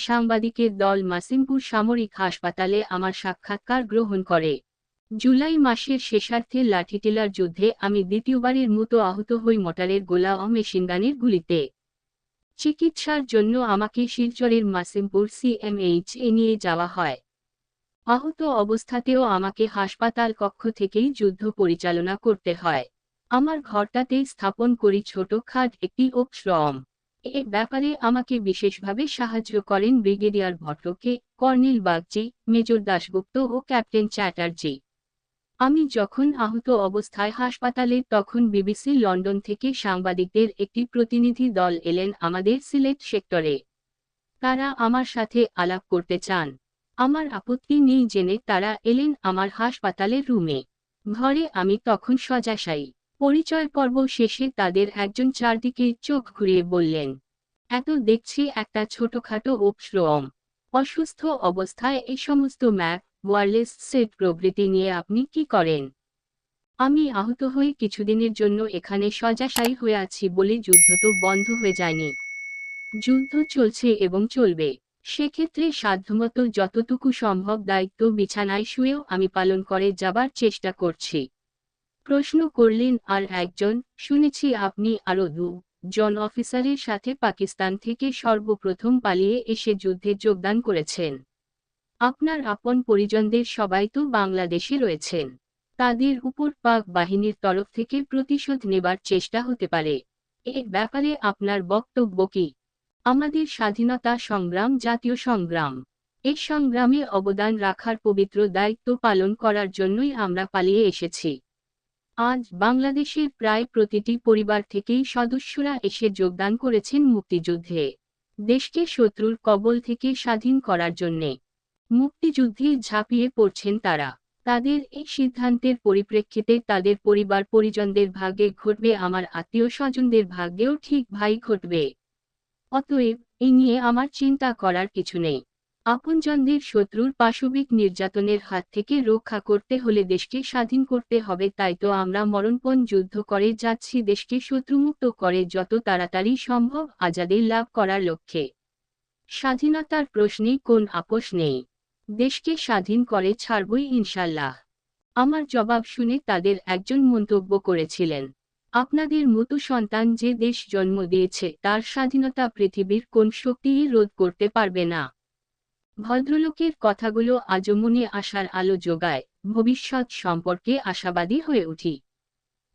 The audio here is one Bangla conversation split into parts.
সাংবাদিকের দল মাসিমপুর সামরিক হাসপাতালে আমার সাক্ষাৎকার গ্রহণ করে। জুলাই মাসের শেষার্ধে লাঠিটেলার যুদ্ধে আমি দ্বিতীয়বারের মতো আহত হই মোটারের গোলা ও মেশিনগানের গুলিতে। চিকিৎসার জন্য আমাকে শিলচরের মাসিমপুর সিএমএইচ এ নিয়ে যাওয়া হয়। আহত অবস্থাতেও আমাকে হাসপাতাল কক্ষ থেকেই যুদ্ধ পরিচালনা করতে হয়। আমার ঘরটাতেই স্থাপন করি ছোট খাট, একটি ও শ্রম এ ব্যাপারে আমাকে বিশেষভাবে সাহায্য করেন ব্রিগেডিয়ার ভট্টকে কর্নেল বাগচি, মেজর দাশগুপ্ত ও ক্যাপ্টেন চ্যাটার্জি। আমি যখন আহত অবস্থায় হাসপাতালে, তখন বিবিসি লন্ডন থেকে সাংবাদিকদের একটি প্রতিনিধি দল এলেন আমাদের সিলেট সেক্টরে। তারা আমার সাথে আলাপ করতে চান। আমার আপত্তি নেই জেনে তারা এলেন আমার হাসপাতালের রুমে। ঘরে আমি তখন সজাশায়ী। পরিচয় পর্ব শেষে তাদের একজন চারদিকে চোখ ঘুরিয়ে বললেন, এত দেখছি একটা ছোটখাটো উপশ্রম অসুস্থ অবস্থায় এই সমস্ত ম্যাপ, ওয়ারলেস সেট প্রভৃতি নিয়ে আপনি কি করেন? আমি আহত হয়ে কিছুদিনের জন্য এখানে শয্যাশায়ী হয়ে আছি বলে যুদ্ধ তো বন্ধ হয়ে যায়নি। যুদ্ধ চলছে এবং চলবে। সেক্ষেত্রে সাধ্যমতো যতটুকু সম্ভব দায়িত্ব বিছানায় শুয়েও আমি পালন করে যাবার চেষ্টা করছি। প্রশ্ন করলেন, আর একজন? শুনেছি আপনি আরও দু জন অফিসারের সাথে পাকিস্তান থেকে সর্বপ্রথম পালিয়ে এসে যুদ্ধে যোগদান করেছেন। আপনার আপন পরিজনদের সবাই তো বাংলাদেশে রয়েছেন। তাদের উপর পাক বাহিনীর তরফ থেকে প্রতিশোধ নেবার চেষ্টা হতে পারে। এ ব্যাপারে আপনার বক্তব্য কি? আমাদের স্বাধীনতা সংগ্রাম জাতীয় সংগ্রাম। এই সংগ্রামে অবদান রাখার পবিত্র দায়িত্ব পালন করার জন্যই আমরা পালিয়ে এসেছি। আজ বাংলাদেশের প্রায় প্রতিটি পরিবার থেকেই সদস্যরা এসে যোগদান করেছেন মুক্তিযুদ্ধে। দেশকে শত্রুর কবল থেকে স্বাধীন করার জন্যে মুক্তিযুদ্ধে ঝাঁপিয়ে পড়ছেন তারা। তাদের এই সিদ্ধান্তের পরিপ্রেক্ষিতে তাদের পরিবার পরিজনদের ভাগ্যে ঘটবে, আমার আত্মীয় স্বজনদের ভাগ্যেও ঠিক ভাই ঘটবে। অতএব এই নিয়ে আমার চিন্তা করার কিছু নেই। আপনজনদের শত্রুর পাশবিক নির্যাতনের হাত থেকে রক্ষা করতে হলে দেশকে স্বাধীন করতে হবে, তাই তো আমরা মরণপণ যুদ্ধ করে যাচ্ছি, দেশকে শত্রুমুক্ত করে যত তাড়াতাড়ি সম্ভব আজাদে লাভ করার লক্ষ্যে। স্বাধীনতার প্রশ্নে কোন আপোষ নেই? দেশকে স্বাধীন করে ছাড়বই ইনশাল্লাহ আমার জবাব শুনে তাদের একজন মন্তব্য করেছিলেন, আপনাদের মতো সন্তান যে দেশ জন্ম দিয়েছে, তার স্বাধীনতা পৃথিবীর কোন শক্তিই রোধ করতে পারবে না। ভদ্রলোকের কথাগুলো আজও মনে আসার আলো যোগায় ভবিষ্যৎ সম্পর্কে আশাবাদী হয়ে উঠি।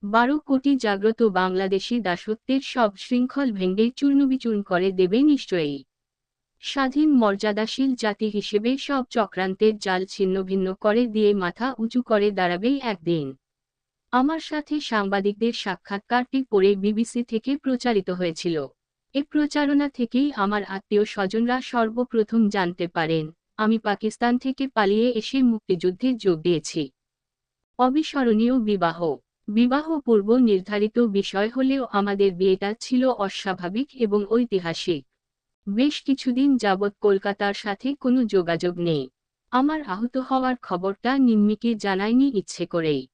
বারো কোটি জাগ্রত বাংলাদেশি দাসত্বের সব শৃঙ্খল ভেঙ্গে চূর্ণবিচূর্ণ করে দেবে নিশ্চয়ই। স্বাধীন মর্যাদাশীল জাতি হিসেবে সব চক্রান্তের জাল ছিন্নভিন্ন করে দিয়ে মাথা উঁচু করে দাঁড়াবেই একদিন। আমার সাথে সাংবাদিকদের সাক্ষাৎকারটি পরে বিবিসি থেকে প্রচারিত হয়েছিল। এ প্রচারণা থেকেই আমার আত্মীয় স্বজনরা সর্বপ্রথম জানতে পারেন, আমি পাকিস্তান থেকে পালিয়ে এসে মুক্তিযুদ্ধে যোগ দিয়েছি। অবিস্মরণীয় বিবাহ। বিবাহ পূর্ব নির্ধারিত বিষয় হলেও আমাদের বিয়েটা ছিল অস্বাভাবিক এবং ঐতিহাসিক। বেশ কিছুদিন যাবৎ কলকাতার সাথে কোনো যোগাযোগ নেই। আমার আহত হওয়ার খবরটা নিম্মিকে জানায়নি ইচ্ছে করেই।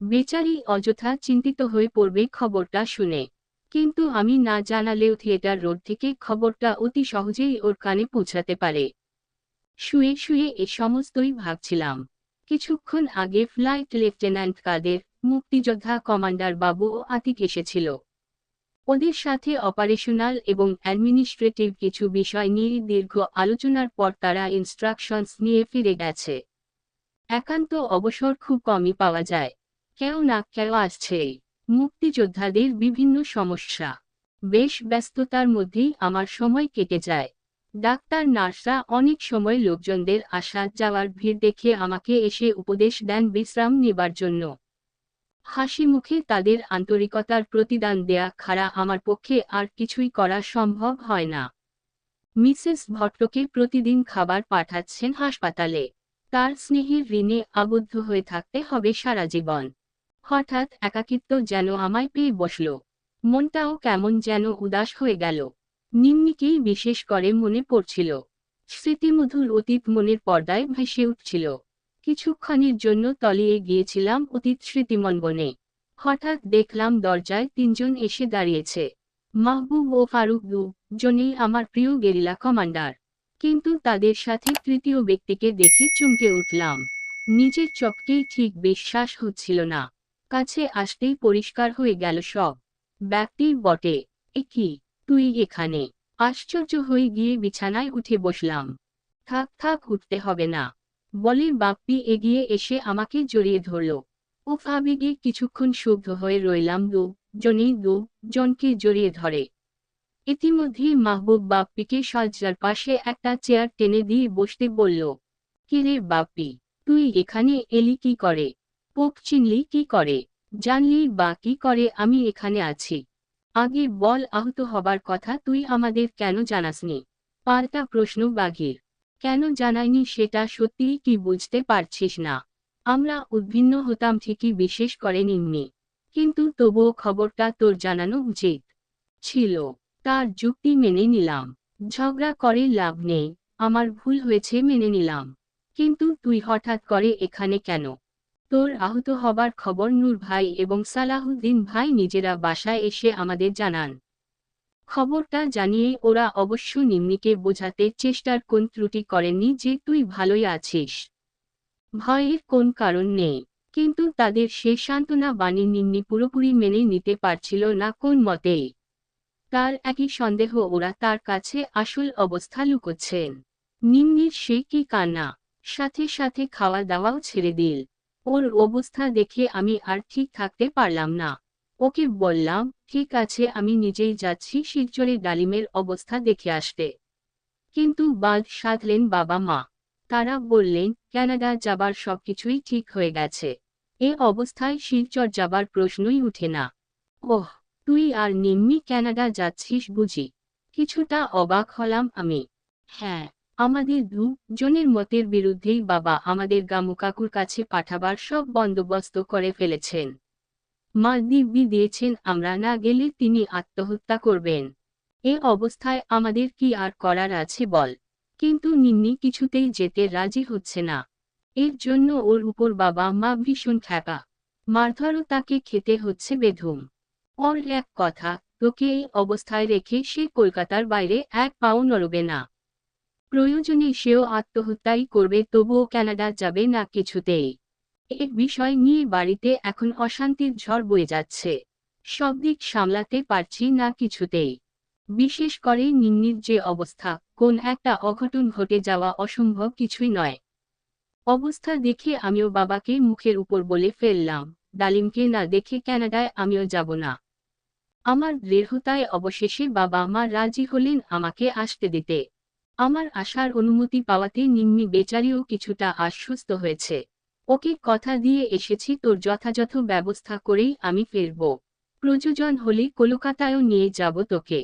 বেচারি অযথা চিন্তিত হয়ে পড়বে খবরটা শুনে। কিন্তু আমি না জানালেও থিয়েটার রোড থেকে খবরটা অতি সহজেই ওর কানে পৌঁছাতে পারে। শুয়ে শুয়ে এ সমস্তই ভাবছিলাম। কিছুক্ষণ আগে ফ্লাইট লেফটেন্যান্ট কাদের, মুক্তিযোদ্ধা কমান্ডার বাবু ও আতিক এসেছিল। ওদের সাথে অপারেশনাল এবং অ্যাডমিনিস্ট্রেটিভ কিছু বিষয় নিয়ে দীর্ঘ আলোচনার পর তারা ইনস্ট্রাকশনস নিয়ে ফিরে গেছে। একান্ত অবসর খুব কমই পাওয়া যায়। কেউ না কেউ আসছেই। মুক্তিযোদ্ধাদের বিভিন্ন সমস্যা। বেশ ব্যস্ততার মধ্যেই আমার সময় কেটে যায়। ডাক্তার, নার্সরা অনেক সময় লোকজনদের আসা যাওয়ার ভিড় দেখে আমাকে এসে উপদেশ দেন বিশ্রাম নেবার জন্য। হাসি মুখে তাদের আন্তরিকতার প্রতিদান দেয়া খাড়া আমার পক্ষে আর কিছুই করা সম্ভব হয় না। মিসেস ভট্টকে প্রতিদিন খাবার পাঠাচ্ছেন হাসপাতালে। তার স্নেহের ঋণে আবদ্ধ হয়ে থাকতে হবে সারা জীবন। হঠাৎ একাকিত্ব যেন আমায় পেয়ে বসল। মনটাও কেমন যেন উদাস হয়ে গেল। নিম্নিকেই বিশেষ করে মনে পড়ছিল। স্মৃতিমধুর অতীত মনের পর্দায় ভেসে উঠছিল। কিছুক্ষণের জন্য তলিয়ে গিয়েছিলাম অতীত স্মৃতিমন বনে হঠাৎ দেখলাম দরজায় তিনজন এসে দাঁড়িয়েছে। মাহবুব ও ফারুক দু জনেই আমার প্রিয় গেরিলা কমান্ডার। কিন্তু তাদের সাথে তৃতীয় ব্যক্তিকে দেখে চমকে উঠলাম। নিজের চোখকেই ঠিক বিশ্বাস হচ্ছিল না। কাছে আসতেই পরিষ্কার হয়ে গেল সব। ব্যক্তির বটে, এ কি? তুই এখানে। আশ্চর্য হয়ে গিয়ে বিছানায় উঠে বসলাম। থাক থাক, উঠতে হবে না। বলে বাপ্পি এগিয়ে এসে আমাকে জড়িয়ে ধরল। উফ, আবেগে কিছুক্ষণ শুদ্ধ হয়ে রইলাম দু জনেই, দু জনকে জড়িয়ে ধরে। ইতিমধ্যেই মাহবুব বাপ্পিকে সজ্জার পাশে একটা চেয়ার টেনে দিয়ে বসতে বলল, কিরে বাপ্পি, তুই এখানে এলি কি করে? পোক চিনলি কি করে? জানলি বা কি করে আমি এখানে আছি। আগে বল, আহত হবার কথা তুই আমাদের কেন জানাসনি? পাল্টা প্রশ্ন, বাঘের। কেন জানাইনি সেটা সত্যিই কি বুঝতে পারছিস না? আমরা উদ্ভিন্ন হতাম ঠিকই বিশেষ করে নিম্নি। কিন্তু তবুও খবরটা তোর জানানো উচিত। ছিল। তার যুক্তি মেনে নিলাম। ঝগড়া করে লাভ নেই। আমার ভুল হয়েছে মেনে নিলাম। কিন্তু তুই হঠাৎ করে এখানে কেন? তোর আহত হবার খবর নূর ভাই এবং সালাহুদ্দিন ভাই নিজেরা বাসায় এসে আমাদের জানান। খবরটা জানিয়ে ওরা অবশ্য নিম্নিকে বোঝাতে চেষ্টার কোন ত্রুটি করেননি যে তুই ভালোই আছিস। ভয়ের কোন কারণ নেই, কিন্তু তাদের সে সান্ত্বনা বাণী নিম্নি পুরোপুরি মেনে নিতে পারছিল না কোন মতেই। তার একই সন্দেহ ওরা তার কাছে আসল অবস্থা লুকোচ্ছেন। নিম্নির সে কি কান্না, সাথে সাথে খাওয়া দাওয়াও ছেড়ে দিল। ওর অবস্থা দেখে আমি আর ঠিক থাকতে পারলাম না। ওকে বললাম, ঠিক আছে, আমি নিজেই যাচ্ছি শিলচরে ডালিমের অবস্থা দেখে আসতে। কিন্তু বাদ সাধলেন বাবা মা। তারা বললেন, ক্যানাডা যাবার সবকিছুই ঠিক হয়ে গেছে। এ অবস্থায় শিলচর যাবার প্রশ্নই উঠে না। ওহ, তুই আর নিম্মি ক্যানাডা যাচ্ছিস বুঝি। কিছুটা অবাক হলাম আমি। হ্যাঁ আমাদের দু জনের মতের বিরুদ্ধেই বাবা আমাদের গামুকাকুর কাছে পাঠাবার সব বন্দোবস্ত করে ফেলেছেন। মা দিব্যি দিয়েছেন, আমরা না গেলে তিনি আত্মহত্যা করবেন। এ অবস্থায় আমাদের কি আর করার আছে বল। কিন্তু নিন্নি কিছুতেই যেতে রাজি হচ্ছে না। এর জন্য ওর উপর বাবা মা ভীষণ খ্যাপা। মারধরও তাকে খেতে হচ্ছে বেধুম। ওর এক কথা, তোকে এই অবস্থায় রেখে সে কলকাতার বাইরে এক পাও নড়বে না। প্রয়োজনে সেও আত্মহত্যাই করবে, তবুও ক্যানাডা যাবে না কিছুতেই। এ বিষয় নিয়ে বাড়িতে এখন অশান্তির ঝড় বয়ে যাচ্ছে। সব দিক সামলাতে পারছি না কিছুতেই। বিশেষ করে নিম্নির যে অবস্থা, কোন একটা অঘটন ঘটে যাওয়া অসম্ভব কিছুই নয়। অবস্থা দেখে আমিও বাবাকে মুখের উপর বলে ফেললাম, ডালিমকে না দেখে ক্যানাডায় আমিও যাব না। আমার দৃঢ়তায় অবশেষে বাবা মা রাজি হলেন আমাকে আসতে দিতে। আমার আসার অনুমতি পাওয়াতে নিম্নি বেচারিও কিছুটা আশ্বস্ত হয়েছে। ওকে কথা দিয়ে এসেছি তোর যথাযথ ব্যবস্থা করেই আমি ফিরব। প্রযোজন হলে কলকাতায়ও নিয়ে যাব তোকে।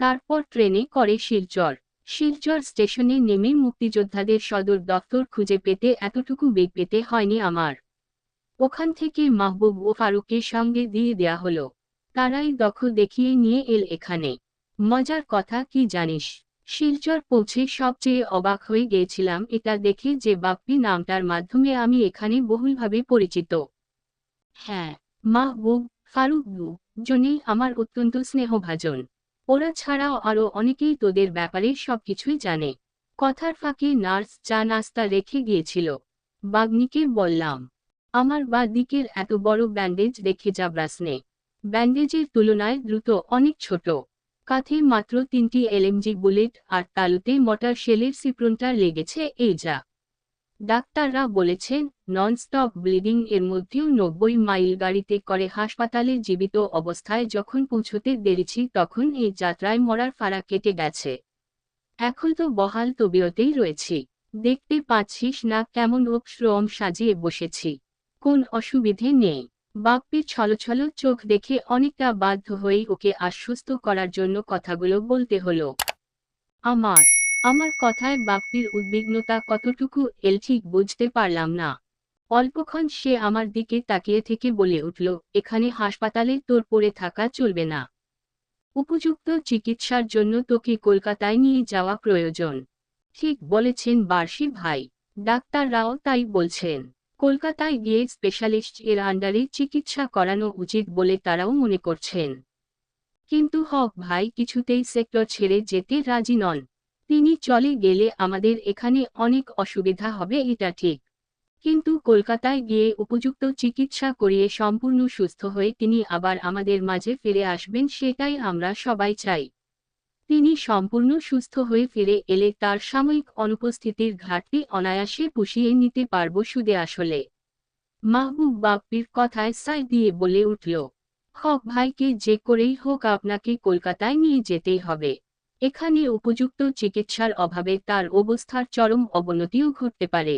তারপর ট্রেনে করে শিলচর। শিলচর স্টেশনে নেমে মুক্তিযোদ্ধাদের সদর দফতর খুঁজে পেতে এতটুকু বেগ পেতে হয়নি আমার। ওখান থেকে মাহবুব ও ফারুকের সঙ্গে দিয়ে দেয়া হলো। তারাই দখল দেখিয়ে নিয়ে এল এখানে। মজার কথা কি জানিস? শিলচর পৌঁছে সবচেয়ে অবাক হয়ে গিয়েছিলাম এটা দেখে যে বাপ্পি নামটার মাধ্যমে আমি এখানে বহুলভাবে পরিচিত। হ্যাঁ মাহবুব ফারুক দু আমার অত্যন্ত স্নেহভাজন। ওরা ছাড়াও আরও অনেকেই তোদের ব্যাপারে সবকিছুই জানে। কথার ফাঁকে নার্স চা নাস্তা রেখে গিয়েছিল। বাগ্নিকে বললাম, আমার বা দিকের এত বড় ব্যান্ডেজ দেখে যাবরাসনে ব্যান্ডেজের তুলনায় দ্রুত অনেক ছোট। কাঁধে মাত্র তিনটি এলএমজি বুলেট আর তালুতে মটার শেলের সিপ্রনটা লেগেছে এই যা। ডাক্তাররা বলেছেন, ননস্টপ ব্লিডিং এর মধ্যেও নব্বই মাইল গাড়িতে করে হাসপাতালে জীবিত অবস্থায় যখন পৌঁছতে দেরিছি তখন এই যাত্রায় মরার ফাড়া কেটে গেছে। এখন তো বহাল তবিয়তেই রয়েছি। দেখতে পাচ্ছিস না কেমন শ্রম সাজিয়ে বসেছি। কোন অসুবিধে নেই। বাপ্পির ছলছল চোখ দেখে অনেকটা বাধ্য হয়েই ওকে আশ্বস্ত করার জন্য কথাগুলো বলতে হলো। আমার আমার কথায় বাপ্পির উদ্বিগ্নতা কতটুকু এল ঠিক বুঝতে পারলাম না। অল্পক্ষণ সে আমার দিকে তাকিয়ে থেকে বলে উঠল, এখানে হাসপাতালে তোর পড়ে থাকা চলবে না। উপযুক্ত চিকিৎসার জন্য তোকে কলকাতায় নিয়ে যাওয়া প্রয়োজন। ঠিক বলেছেন বার্ষি ভাই। ডাক্তাররাও তাই বলছেন। কলকাতায় গিয়ে স্পেশালিস্ট এর আন্ডারে চিকিৎসা করানো উচিত বলে তারাও মনে করছেন। কিন্তু হক ভাই কিছুতেই সেক্টর ছেড়ে যেতে রাজি নন। তিনি চলে গেলে আমাদের এখানে অনেক অসুবিধা হবে, এটা ঠিক। কিন্তু কলকাতায় গিয়ে উপযুক্ত চিকিৎসা করিয়ে সম্পূর্ণ সুস্থ হয়ে তিনি আবার আমাদের মাঝে ফিরে আসবেন, সেটাই আমরা সবাই চাই। তিনি সম্পূর্ণ সুস্থ হয়ে ফিরে এলে তার সাময়িক অনুপস্থিতির ঘাটতি অনায়াসে পুষিয়ে নিতে পারব সুদে আসলে। মাহবুব বাপ্পির কথায় সাই দিয়ে বলে উঠল, হক ভাইকে যে করেই হোক আপনাকে কলকাতায় নিয়ে যেতেই হবে। এখানে উপযুক্ত চিকিৎসার অভাবে তার অবস্থার চরম অবনতিও ঘটতে পারে।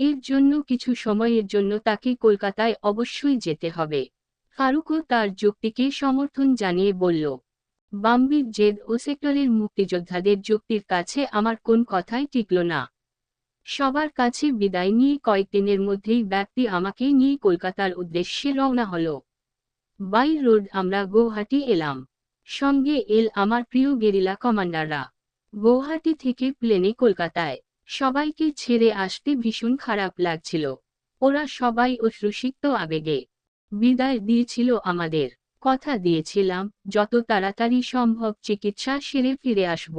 এর জন্য কিছু সময়ের জন্য তাকে কলকাতায় অবশ্যই যেতে হবে। ফারুকও তার যুক্তিকে সমর্থন জানিয়ে বলল বাম্বির জেদ ও সেক্টরের মুক্তিযোদ্ধাদের যুক্তির কাছে আমার কোন কথাই টিকল না। সবার কাছে বিদায় নিয়ে কয়েকদিনের মধ্যেই ব্যক্তি আমাকে নিয়ে কলকাতার উদ্দেশ্যে রওনা হল। বাই রোড আমরা গৌহাটি এলাম। সঙ্গে এল আমার প্রিয় গেরিলা কমান্ডাররা। গৌহাটি থেকে প্লেনে কলকাতায়। সবাইকে ছেড়ে আসতে ভীষণ খারাপ লাগছিল। ওরা সবাই অশ্রুসিক্ত আবেগে। বিদায় দিয়েছিল আমাদের। কথা দিয়েছিলাম, যত তাড়াতাড়ি সম্ভব চিকিৎসা সেরে ফিরে আসব।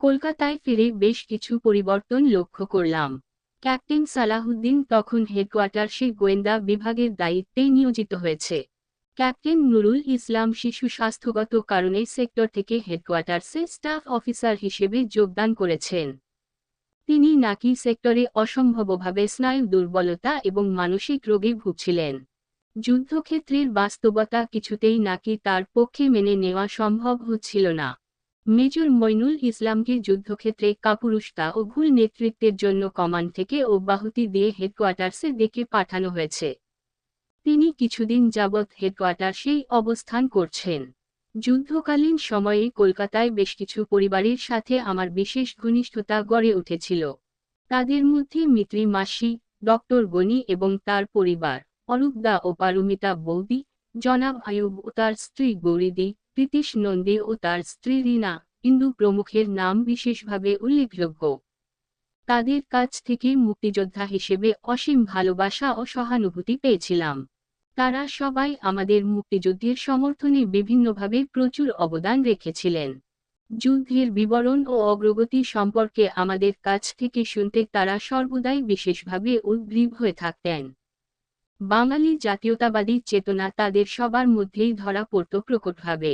কলকাতায় ফিরে বেশ কিছু পরিবর্তন লক্ষ্য করলাম। ক্যাপ্টেন সালাহুদ্দিন তখন হেডকোয়ার্টার্সে গোয়েন্দা বিভাগের দায়িত্বে নিয়োজিত হয়েছে। ক্যাপ্টেন নুরুল ইসলাম শিশু স্বাস্থ্যগত কারণে সেক্টর থেকে হেডকোয়ার্টার্সে স্টাফ অফিসার হিসেবে যোগদান করেছেন। তিনি নাকি সেক্টরে অসম্ভবভাবে স্নায়ু দুর্বলতা এবং মানসিক রোগে ভুগছিলেন। যুদ্ধক্ষেত্রের বাস্তবতা কিছুতেই নাকি তার পক্ষে মেনে নেওয়া সম্ভব হচ্ছিল না। মেজর মইনুল ইসলামকে যুদ্ধক্ষেত্রে কাপুরুষতা ও ভুল নেতৃত্বের জন্য কমান্ড থেকে অব্যাহতি দিয়ে হেডকোয়ার্টার্সে ডেকে পাঠানো হয়েছে। তিনি কিছুদিন যাবৎ হেডকোয়ার্টার্সেই অবস্থান করছেন। যুদ্ধকালীন সময়ে কলকাতায় বেশ কিছু পরিবারের সাথে আমার বিশেষ ঘনিষ্ঠতা গড়ে উঠেছিল। তাদের মধ্যে মিত্রি মাসি, ডক্টর গনি এবং তার পরিবার। অরূপদা ও পারমিতা বৌদি, জনাব আয়ুব ও তার স্ত্রী গৌরীদি, প্রীতিশ নন্দী ও তার স্ত্রী রিনা, ইন্দু প্রমুখের নাম বিশেষভাবে উল্লেখযোগ্য। তাদের কাছ থেকে মুক্তিযোদ্ধা হিসেবে অসীম ভালোবাসা ও সহানুভূতি পেয়েছিলাম। তারা সবাই আমাদের মুক্তিযুদ্ধের সমর্থনে বিভিন্নভাবে প্রচুর অবদান রেখেছিলেন। যুদ্ধের বিবরণ ও অগ্রগতি সম্পর্কে আমাদের কাছ থেকে শুনতে তারা সর্বদাই বিশেষভাবে উদ্গ্রীব হয়ে থাকতেন। বাঙালি জাতীয়তাবাদী চেতনা তাদের সবার মধ্যেই ধরা পড়ত প্রকটভাবে।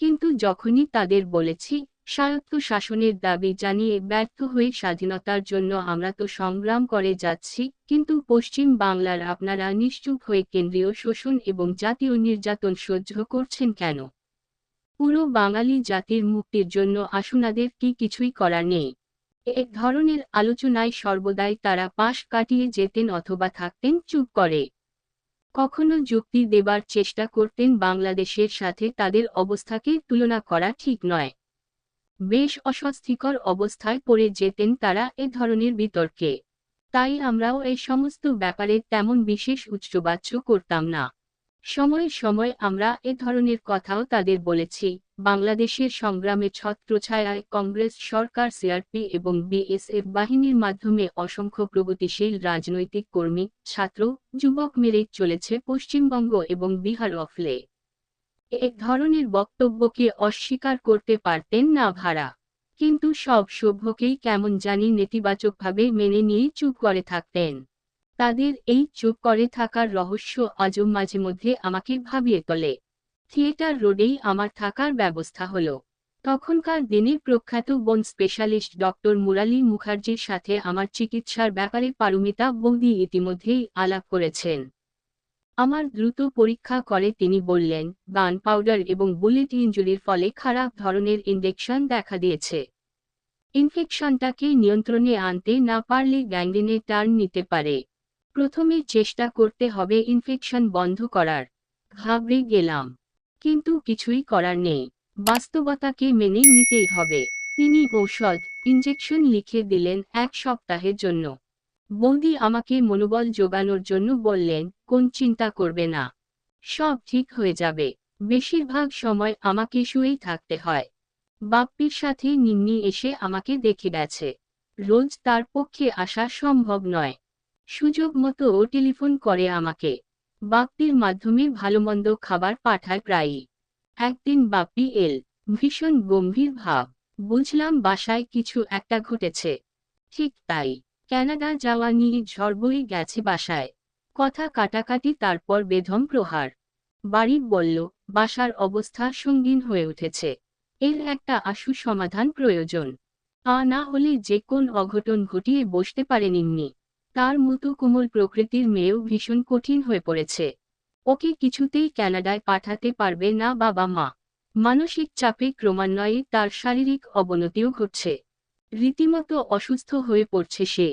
কিন্তু যখনই তাদের বলেছি, স্বায়ত্ত শাসনের দাবি জানিয়ে ব্যর্থ হয়ে স্বাধীনতার জন্য আমরা তো সংগ্রাম করে যাচ্ছি, কিন্তু পশ্চিম বাংলার আপনারা নিশ্চুপ হয়ে কেন্দ্রীয় শোষণ এবং জাতীয় নির্যাতন সহ্য করছেন কেন? পুরো বাঙালি জাতির মুক্তির জন্য আসুনাদের কি কিছুই করার নেই? এক ধরনের আলোচনায় সর্বদাই তারা পাশ কাটিয়ে যেতেন অথবা থাকতেন চুপ করে। কখনো যুক্তি দেবার চেষ্টা করতেন বাংলাদেশের সাথে তাদের অবস্থাকে তুলনা করা ঠিক নয়। বেশ অস্বস্তিকর অবস্থায় পড়ে যেতেন তারা এ ধরনের বিতর্কে। তাই আমরাও এই সমস্ত ব্যাপারে তেমন বিশেষ উচ্চবাচ্য করতাম না। সময়ে সময় আমরা এ ধরনের কথাও তাদের বলেছি। বাংলাদেশের সংগ্রামে ছত্রছায়ায় কংগ্রেস সরকার, সিআরপি এবং বিএসএফ বাহিনীর মাধ্যমে অসংখ্য প্রগতিশীল রাজনৈতিক কর্মী, ছাত্র, যুবক মেরে চলেছে পশ্চিমবঙ্গ এবং বিহার অফলে এক ধরনের বক্তব্যকে অস্বীকার করতে পারতেন না ভাড়া কিন্তু সব সভ্যকেই কেমন জানি নেতিবাচকভাবে মেনে নিয়ে চুপ করে থাকতেন। তাদের এই চুপ করে থাকার রহস্য আজও মাঝে মধ্যে আমাকে ভাবিয়ে তোলে। থিয়েটার রোডেই আমার থাকার ব্যবস্থা হলো। তখনকার দিনে প্রখ্যাত বন স্পেশালিস্ট ডক্টর মুরালী মুখার্জির সাথে আমার চিকিৎসার ব্যাপারে পারমিতা বৌদি ইতিমধ্যেই আলাপ করেছেন। আমার দ্রুত পরীক্ষা করে তিনি বললেন, গান পাউডার এবং বুলেট ইঞ্জুরির ফলে খারাপ ধরনের ইনজেকশন দেখা দিয়েছে। ইনফেকশনটাকে নিয়ন্ত্রণে আনতে না পারলে গ্যাংগ্রিনে টার্ন নিতে পারে। প্রথমে চেষ্টা করতে হবে ইনফেকশন বন্ধ করার। ঘাবড়ে গেলাম। কিন্তু কিছুই করার নেই। বাস্তবতাকে মেনে নিতেই হবে। তিনি ঔষধ ইঞ্জেকশন লিখে দিলেন এক সপ্তাহের জন্য। বৌদি আমাকে মনোবল জোগানোর জন্য বললেন, কোন চিন্তা করবে না। সব ঠিক হয়ে যাবে। বেশিরভাগ সময় আমাকে শুয়েই থাকতে হয়। বাপ্পির সাথে নিম্নি এসে আমাকে দেখে গেছে। রোজ তার পক্ষে আসা সম্ভব নয়। সুযোগ মতো ও টেলিফোন করে আমাকে। বাপ্পির মাধ্যমে ভালোমন্দ খাবার পাঠায় প্রায়ই। একদিন বাপ্পি এল, ভীষণ গম্ভীর ভাব। বুঝলাম বাসায় কিছু একটা ঘটেছে। ঠিক তাই, ক্যানাডা যাওয়া নিয়ে ঝড় গেছে বাসায়। কথা কাটাকাটি তারপর বেধম প্রহার। বাড়ি বলল, বাসার অবস্থা সঙ্গীন হয়ে উঠেছে। এর একটা আশু সমাধান প্রয়োজন। তা না হলে যে কোন অঘটন ঘটিয়ে বসতে পারে নিম্নি। তার মতো কোমল প্রকৃতির মেয়েও ভীষণ কঠিন হয়ে পড়েছে। ওকে কিছুতেই ক্যানাডায় পাঠাতে পারবে না বাবা মা। মানসিক চাপে ক্রমান্বয়ে তার শারীরিক অবনতিও ঘটছে। রীতিমতো অসুস্থ হয়ে পড়ছে সে।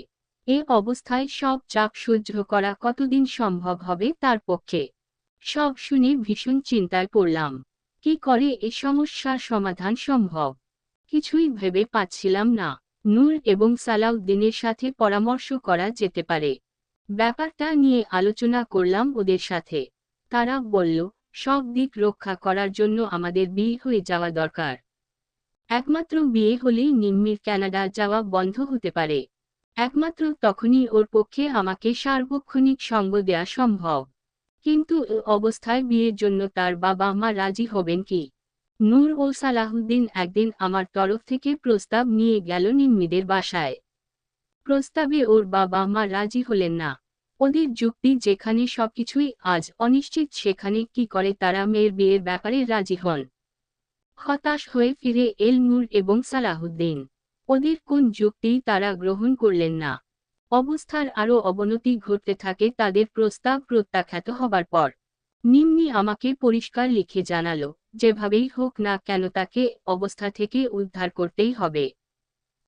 এ অবস্থায় সব চাপ সহ্য করা কতদিন সম্ভব হবে তার পক্ষে? সব শুনে ভীষণ চিন্তায় পড়লাম। কি করে এ সমস্যার সমাধান সম্ভব? কিছুই ভেবে পাচ্ছিলাম না। নূর এবং সালাউদ্দিনের সাথে পরামর্শ করা যেতে পারে। ব্যাপারটা নিয়ে আলোচনা করলাম ওদের সাথে। তারা বলল, সব দিক রক্ষা করার জন্য আমাদের বিয়ে হয়ে যাওয়া দরকার। একমাত্র বিয়ে হলেই নিম্মির ক্যানাডা যাওয়া বন্ধ হতে পারে। একমাত্র তখনই ওর পক্ষে আমাকে সার্বক্ষণিক সঙ্গ দেয়া সম্ভব। কিন্তু অবস্থায় বিয়ের জন্য তার বাবা মা রাজি হবেন কি? নূর ও সালাহুদ্দিন একদিন আমার তরফ থেকে প্রস্তাব নিয়ে গেল নিম্মিদের বাসায়। প্রস্তাবে ওর বাবা মা রাজি হলেন না। ওদের যুক্তি যেখানে সবকিছুই আজ অনিশ্চিত, সেখানে কি করে তারা মেয়ের বিয়ের ব্যাপারে রাজি হন? হতাশ হয়ে ফিরে এল নূর এবং সালাহুদ্দিন ওদের কোন যুক্তি তারা গ্রহণ করলেন না। অবস্থার আরও অবনতি ঘটতে থাকে তাদের প্রস্তাব প্রত্যাখ্যাত হবার পর। নিম্নি আমাকে পরিষ্কার লিখে জানালো, যেভাবেই হোক না কেন তাকে অবস্থা থেকে উদ্ধার করতেই হবে।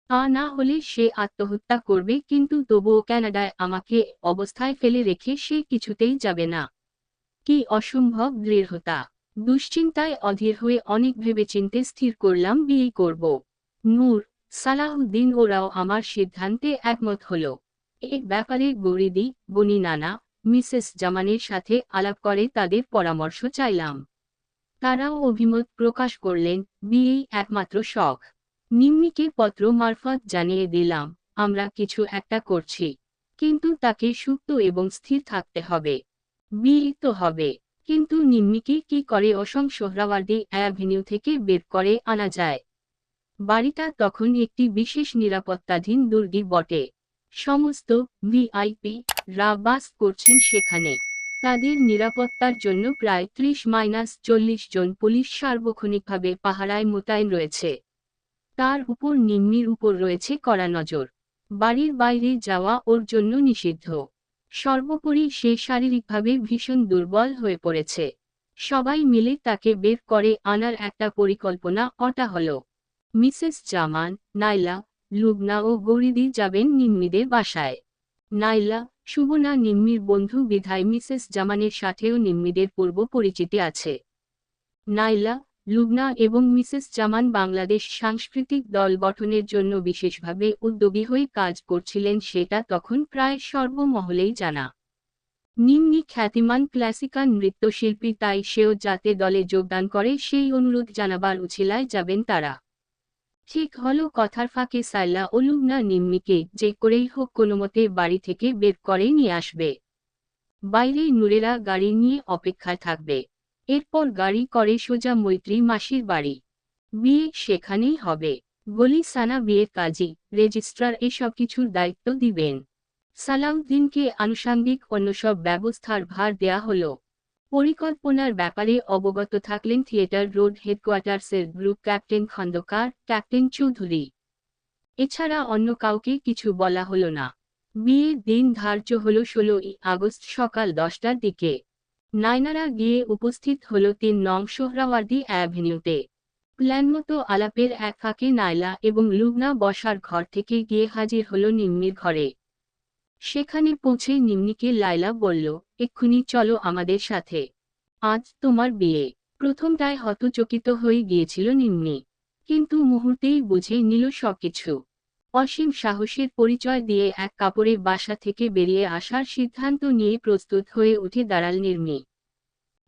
তা না হলে সে আত্মহত্যা করবে, কিন্তু তবুও ক্যানাডায় আমাকে অবস্থায় ফেলে রেখে সে কিছুতেই যাবে না। কি অসম্ভব দৃঢ়তা। দুশ্চিন্তায় অধীর হয়ে অনেক ভেবেচিন্তে স্থির করলাম বিয়ে করব। নূর সালাহুদ্দিন ওরাও আমার সিদ্ধান্তে একমত হল। এ ব্যাপারে গরিদি, বনি নানা মিসেস জামানের সাথে আলাপ করে তাদের পরামর্শ চাইলাম। তারাও অভিমত প্রকাশ করলেন বিয়েই একমাত্র শখ। নিম্নিকে পত্র মারফত জানিয়ে দিলাম, আমরা কিছু একটা করছি, কিন্তু তাকে সুপ্ত এবং স্থির থাকতে হবে। বিয়ে তো হবে, কিন্তু নিম্নিকে কি করে অসম সোহরাওয়ার্দী অ্যাভিনিউ থেকে বের করে আনা যায়? বাড়িটা তখন একটি বিশেষ নিরাপত্তাধীন দুর্গি বটে। সমস্ত ভিআইপি রা বাস করছেন সেখানে। তাদের নিরাপত্তার জন্য প্রায় ত্রিশ মাইনাস চল্লিশ জন পুলিশ সার্বক্ষণিকভাবে পাহারায় মোতায়েন রয়েছে। তার উপর নিম্নির উপর রয়েছে কড়া নজর। বাড়ির বাইরে যাওয়া ওর জন্য নিষিদ্ধ। সর্বোপরি সে শারীরিকভাবে ভীষণ দুর্বল হয়ে পড়েছে। সবাই মিলে তাকে বের করে আনার একটা পরিকল্পনা অটা হল মিসেস জামান, নাইলা, লুবনা ও গরিদি যাবেন নিম্মিদের বাসায়। নাইলা সুবনা নিম্মির বন্ধু বিধায় মিসেস জামানের সাথেও নিম্মিদের পূর্ব পরিচিতি আছে। নাইলা, লুবনা এবং মিসেস জামান বাংলাদেশ সাংস্কৃতিক দল গঠনের জন্য বিশেষভাবে উদ্যোগী হয়ে কাজ করছিলেন সেটা তখন প্রায় সর্বমহলেই জানা। নিম্নি খ্যাতিমান ক্লাসিকাল নৃত্যশিল্পী তাই সেও যাতে দলে যোগদান করে সেই অনুরোধ জানাবার উছিলায় যাবেন তারা। ঠিক হলো কথার ফাঁকে সাইলা ও লুবনা নিম্মিকে যে করেই হোক কোনোমতে বাড়ি থেকে বের করে নিয়ে আসবে। বাইরে নুরেরা গাড়ি নিয়ে অপেক্ষায় থাকবে। এরপর গাড়ি করে সোজা মৈত্রী মাসির বাড়ি। বিয়ে সেখানেই হবে। গলি সানা বিয়ের কাজী রেজিস্ট্রার এসব কিছুর দায়িত্ব দিবেন। সালাউদ্দিনকে আনুষাঙ্গিক অন্য সব ব্যবস্থার ভার দেয়া হল। পরিকল্পনার ব্যাপারে অবগত থাকলেন theatre road হেডকোয়ার্টার্সের group captain Khandaker, captain Chowdhury. এছাড়া অন্য কাউকে কিছু বলা হলো না। বিয়ের দিন ধার্য হল ষোলোই আগস্ট সকাল দশটার দিকে। নাইনারা গিয়ে উপস্থিত হল তিন নং সোহরাওয়ার্দী অ্যাভিনিউতে। প্ল্যানমতো আলাপের এক ফাঁকে নাইলা এবং লুবনা বসার ঘর থেকে গিয়ে হাজির হল নিম্নির ঘরে। সেখানে পৌঁছে নিম্নিকে লাইলা বলল, এক্ষুনি চলো আমাদের সাথে। আজ তোমার বিয়ে। প্রথমটায় হতচকিত হয়ে গিয়েছিল নিম্নি। কিন্তু মুহূর্তেই বুঝে নিল সবকিছু। অসীম সাহসের পরিচয় দিয়ে এক কাপড়ে বাসা থেকে বেরিয়ে আসার সিদ্ধান্ত নিয়ে প্রস্তুত হয়ে উঠে দাঁড়াল নির্মি।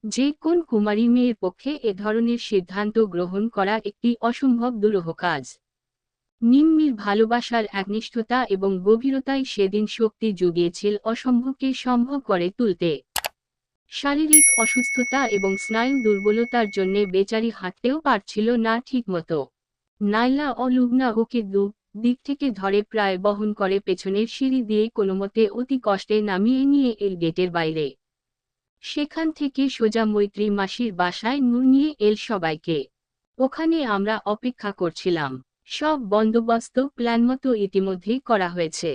যে কোন কুমারী মেয়ের পক্ষে এ ধরনের সিদ্ধান্ত গ্রহণ করা একটি অসম্ভব দুরূহ কাজ। নিম্মির ভালোবাসার একনিষ্ঠতা এবং গভীরতাই সেদিন শক্তি জুগিয়েছিল অসম্ভবকে সম্ভব করে তুলতে। শারীরিক অসুস্থতা এবং স্নায়ু দুর্বলতার জন্যে বেচারি হাঁটতেও পারছিল না ঠিকমতো। নাইলা ও লুবনা ওকে দু দিক থেকে ধরে প্রায় বহন করে পেছনের সিঁড়ি দিয়ে কোনোমতে অতি কষ্টে নামিয়ে নিয়ে এল গেটের বাইরে। সেখান থেকে সোজা মৈত্রী মাসির বাসায় নূর নিয়ে এল সবাইকে। ওখানে আমরা অপেক্ষা করছিলাম। সব বন্দোবস্ত প্ল্যান মতো ইতিমধ্যেই করা হয়েছে।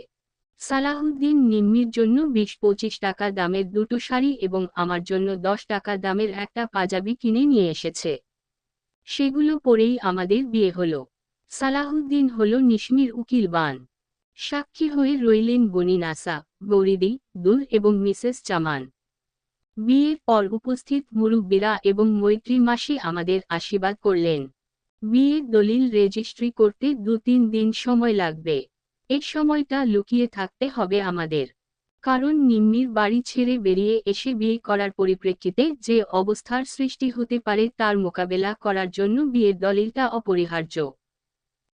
সালাহুদ্দিন নিম্মির জন্য বিশ পঁচিশ টাকা দামের দুটো শাড়ি এবং আমার জন্য দশ টাকা দামের একটা পাজাবি কিনে নিয়ে এসেছে। সেগুলো পরেই আমাদের বিয়ে হলো। সালাহুদ্দিন হল নিশমির উকিল বান। সাক্ষী হয়ে রইলেন বনি নাসা গৌরিদি দূর এবং মিসেস চামান বিয়ের পর উপস্থিত মুরুব্বীরা এবং মৈত্রী মাসি আমাদের আশীর্বাদ করলেন। বিয়ের দলিল রেজিস্ট্রি করতে দু তিন দিন সময় লাগবে। এই সময়টা লুকিয়ে থাকতে হবে আমাদের। কারণ নিম্নির বাড়ি ছেড়ে বেরিয়ে এসে বিয়ে করার পরিপ্রেক্ষিতে যে অবস্থার সৃষ্টি হতে পারে তার মোকাবেলা করার জন্য বিয়ের দলিলটা অপরিহার্য।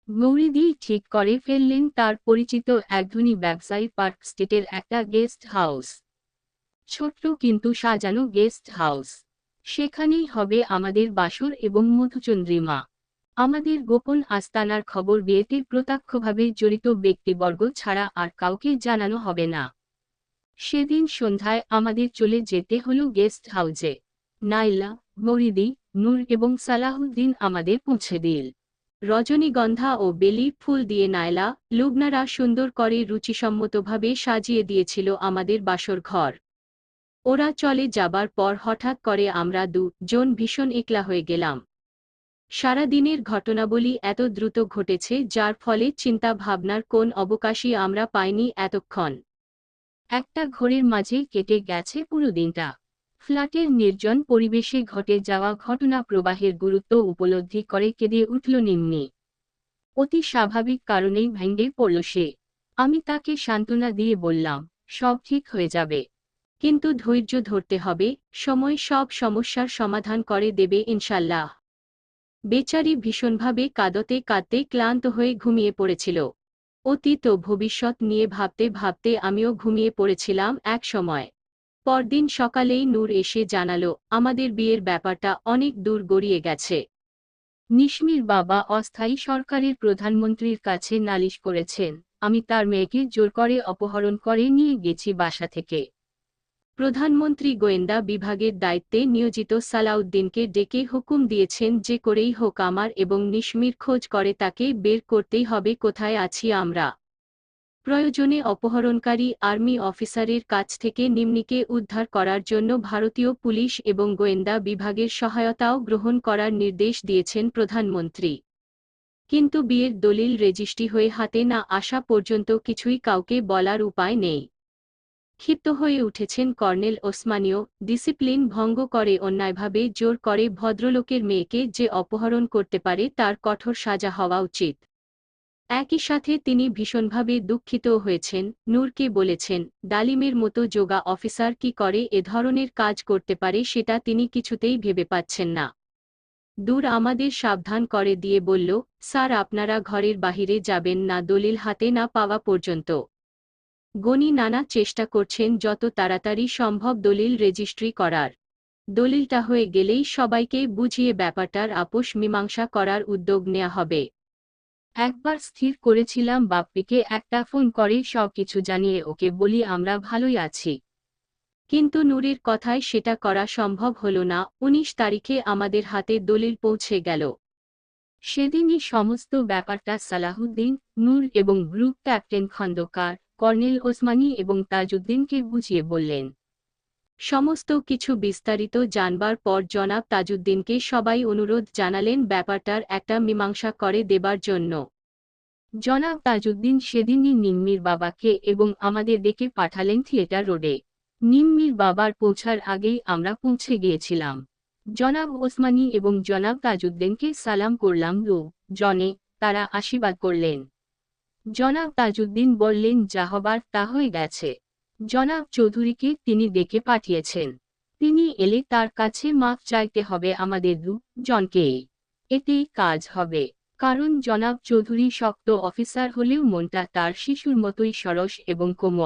গৌরীদি ঠিক করে ফেললেন তার পরিচিত একধনী ব্যবসায়ী পার্ক স্টেটের একটা গেস্ট হাউস। ছোট্ট কিন্তু সাজানো গেস্ট হাউস। সেখানেই হবে আমাদের বাসর এবং মধুচন্দ্রিমা। আমাদের গোপন আস্তানার খবর বিয়েতে প্রত্যক্ষভাবে জড়িত ব্যক্তিবর্গ ছাড়া আর কাউকে জানানো হবে না। সেদিন সন্ধ্যায় আমাদের চলে যেতে হলো গেস্ট হাউসে নাইলা, মরিদি, নূর এবং সালাহুদ্দিন আমাদের পৌঁছে দিল। রজনীগন্ধা ও বেলি ফুল দিয়ে নাইলা লুবনারা সুন্দর করে রুচিসম্মতভাবে সাজিয়ে দিয়েছিল আমাদের বাসর ঘর। ওরা চলে যাবার পর হঠাৎ করে আমরা দু জন ভীষণ একলা হয়ে গেলাম। সারা দিনের ঘটনাবলী এত দ্রুত ঘটেছে যার ফলে চিন্তা ভাবনার কোন অবকাশই আমরা পাইনি এতক্ষণ। একটা ঘোরের মাঝে কেটে গেছে পুরো দিনটা। ফ্ল্যাটের নির্জন পরিবেশে ঘটে যাওয়া ঘটনা প্রবাহের গুরুত্ব উপলব্ধি করে কেঁদে উঠল নিম্নি। অতি স্বাভাবিক কারণেই ভেঙ্গে পড়ল সে। আমি তাকে সান্ত্বনা দিয়ে বললাম, সব ঠিক হয়ে যাবে। কিন্তু ধৈর্য ধরতে হবে, সময় সব সমস্যার সমাধান করে দেবে ইনশাল্লাহ। বেচারি ভীষণভাবে কাঁদতে কাঁদতে ক্লান্ত হয়ে ঘুমিয়ে পড়েছিল। অতীত ও ভবিষ্যৎ নিয়ে ভাবতে ভাবতে আমিও ঘুমিয়ে পড়েছিলাম এক সময়। পরদিন সকালেই নূর এসে জানালো, আমাদের বিয়ের ব্যাপারটা অনেক দূর গড়িয়ে গেছে। নিশমির বাবা অস্থায়ী সরকারের প্রধানমন্ত্রীর কাছে নালিশ করেছেন, আমি তার মেয়েকে জোর করে অপহরণ করে নিয়ে গেছি বাসা থেকে। প্রধানমন্ত্রী গোয়েন্দা বিভাগের দায়িত্বে নিয়োজিত সালাউদ্দিনকে ডেকে হুকুম দিয়েছেন যে করেই হোক আমার এবং নিশমির খোঁজ করে তাকে বের করতেই হবে, কোথায় আছি আমরা? প্রয়োজনে অপহরণকারী আর্মি অফিসারের কাছ থেকে নিম্নিকে উদ্ধার করার জন্য ভারতীয় পুলিশ এবং গোয়েন্দা বিভাগের সহায়তাও গ্রহণ করার নির্দেশ দিয়েছেন প্রধানমন্ত্রী। কিন্তু বিয়ের দলিল রেজিস্ট্রি হয়ে হাতে না আসা পর্যন্ত কিছুই কাউকে বলার উপায় নেই। ক্ষিপ্ত হয়ে উঠেছেন কর্নেল ওসমানীয়, ডিসিপ্লিন ভঙ্গ করে অন্যায়ভাবে জোর করে ভদ্রলোকের মেয়েকে যে অপহরণ করতে পারে তার কঠোর সাজা হওয়া উচিত। একই সাথে তিনি ভীষণভাবে দুঃখিত হয়েছেন, নূরকে বলেছেন, ডালিমের মতো যোগা অফিসার কি করে এ ধরনের কাজ করতে পারে সেটা তিনি কিছুতেই ভেবে পাচ্ছেন না। দূর আমাদের সাবধান করে দিয়ে বলল, স্যার, আপনারা ঘরের বাহিরে যাবেন না, দলিল হাতে না পাওয়া পর্যন্ত। গনি নানা চেষ্টা করছেন যত তাড়াতাড়ি সম্ভব দলিল রেজিস্ট্রি করার। দলিলটা হয়ে গেলেই সবাইকে বুঝিয়ে ব্যাপারটার আপোষ মীমাংসা করার উদ্যোগ নেওয়া হবে। একবার স্থির করেছিলাম বাপ্পিকে একটা ফোন করে সব কিছু জানিয়ে ওকে বলি, আমরা ভালোই আছি। কিন্তু নূরের কথায় সেটা করা সম্ভব হল না। উনিশ তারিখে আমাদের হাতে দলিল পৌঁছে গেল। সেদিনই সমস্ত ব্যাপারটা সালাহুদ্দিন, নূর এবং group captain Khandaker colonel Osmani এবং তাজউদ্দিনকে বুঝিয়ে বললেন, সমস্ত কিছু বিস্তারিত জানবার পর জনাব তাজউদ্দিনকে সবাই অনুরোধ জানালেন ব্যাপারটার একটা মীমাংসা করে দেবার জন্য। জনাব তাজউদ্দিন সেদিনই নিম্মির বাবাকে এবং আমাদের ডেকে পাঠালেন থিয়েটার রোডে। নিম্মির বাবার পৌঁছার আগেই আমরা পৌঁছে গিয়েছিলাম। জনাব ওসমানী এবং জনাব তাজউদ্দিনকে সালাম করলাম রু জনে, তারা আশীর্বাদ করলেন। জনাব তাজুদ্দিন বললেন, যা হবার তা হয়ে গেছে। জনাব চৌধুরীকে তিনি ডেকে পাঠিয়েছেন। তিনি এলে তার কাছে মাফ চাইতে হবে আমাদের দু জনকেই এতেই কাজ হবে। কারণ জনাব চৌধুরী শক্ত অফিসার হলেও মনটা তার শিশুর মতোই সরস এবং কোমল।